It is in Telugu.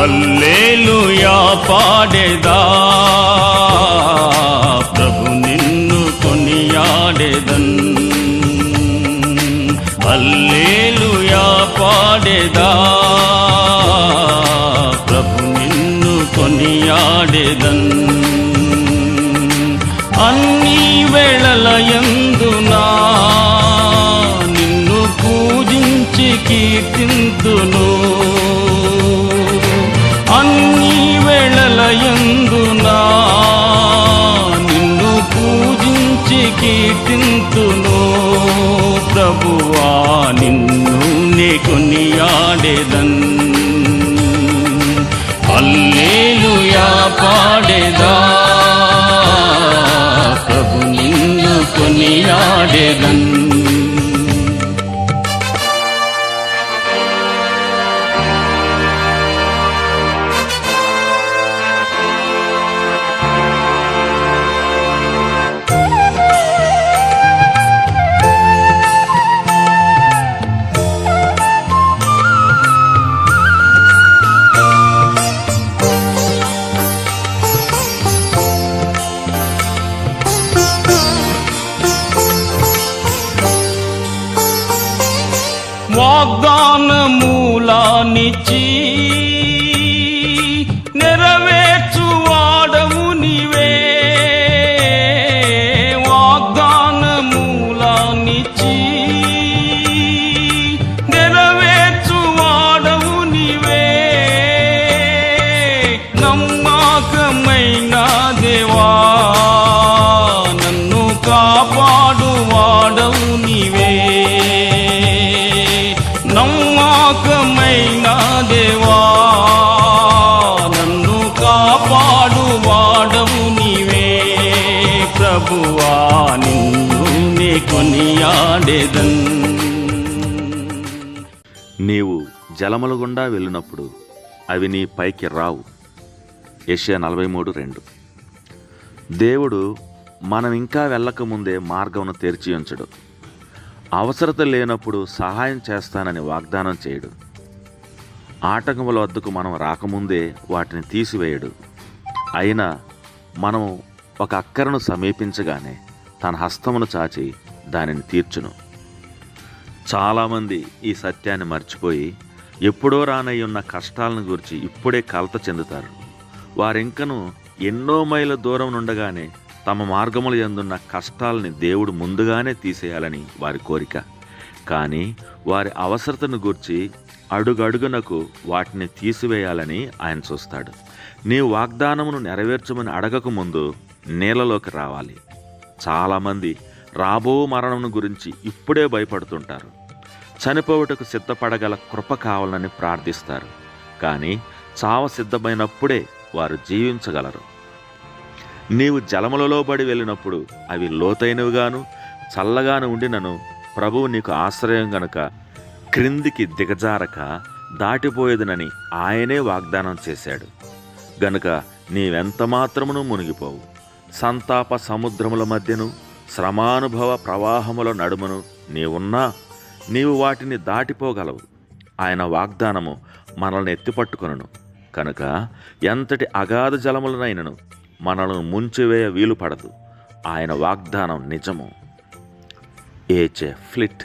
అల్లేలుయా పాడేదా. ప్రభు నిన్ను కొనియాడేదన్. అల్లేలుయా పాడేదా. ప్రభు నిన్ను కొనియాడేదన్. అన్ని వేళలయందునా నిన్ను పూజించి కీర్తింతును. వేళలయందునా నిన్ను పూజించి కీర్తింతును. ప్రభువా నిన్ను నే కొనియాడేదన్. హల్లేలుయా పాడేదా. ప్రభు నిన్ను కొనియాడేదన్. వాగ్దానమూలానిచ్చి నెరవేర్చువాడవు నీవే. వాగ్దానమూలానిచ్చి నెరవేర్చువాడవు నీవే. నమ్మకమైన దేవా నన్ను కాపాడువాడవు నీవే. కొనియాడేదన్ నీవు జలముల గుండా వెళ్ళినప్పుడు అవి నీ పైకి రావు. ఏషియా నలభై మూడు రెండు. దేవుడు మనం ఇంకా వెళ్ళకముందే మార్గమును తెరిచి ఉంచడు. అవసరత లేనప్పుడు సహాయం చేస్తానని వాగ్దానం చేయడు. ఆటంకముల వద్దకు మనం రాకముందే వాటిని తీసివేయడు. అయినా మనం ఒక అక్కరను సమీపించగానే తన హస్తమును చాచి దానిని తీర్చును. చాలామంది ఈ సత్యాన్ని మర్చిపోయి ఎప్పుడో రానయ్యున్న కష్టాలను గురించి ఇప్పుడే కలత చెందుతారు. వారింకను ఎన్నో మైళ్ళ దూరం నుండగానే తమ మార్గములు ఎందున్న కష్టాలని దేవుడు ముందుగానే తీసేయాలని వారి కోరిక. కానీ వారి అవసరతను గూర్చి అడుగడుగునకు వాటిని తీసివేయాలని ఆయన చూస్తాడు. నీ వాగ్దానమును నెరవేర్చమని అడగకముందు నీళ్ళలోకి రావాలి. చాలామంది రాబో మరణం గురించి ఇప్పుడే భయపడుతుంటారు. చనిపోవటకు సిద్ధపడగల కృప కావాలని ప్రార్థిస్తారు. కానీ చావ సిద్ధమైనప్పుడే వారు జీవించగలరు. నీవు జలములలో పడి వెళ్ళినప్పుడు అవి లోతైనవిగాను చల్లగాను ఉండినను ప్రభువు నీకు ఆశ్రయం గనుక క్రిందికి దిగజారక దాటిపోయేదనని ఆయనే వాగ్దానం చేశాడు. గనుక నీవెంత మాత్రమును మునిగిపోవు. సంతాప సముద్రముల మధ్యను శ్రమానుభవ ప్రవాహముల నడుమును నీవున్నా నీవు వాటిని దాటిపోగలవు. ఆయన వాగ్దానము మనల్ని ఎత్తిపట్టుకొనును. కనుక ఎంతటి అగాధ జలములనైనను మనలను ముంచివేయ వీలు పడదు ఆయన వాగ్దానం నిజము. ఏచే ఫ్లిట్.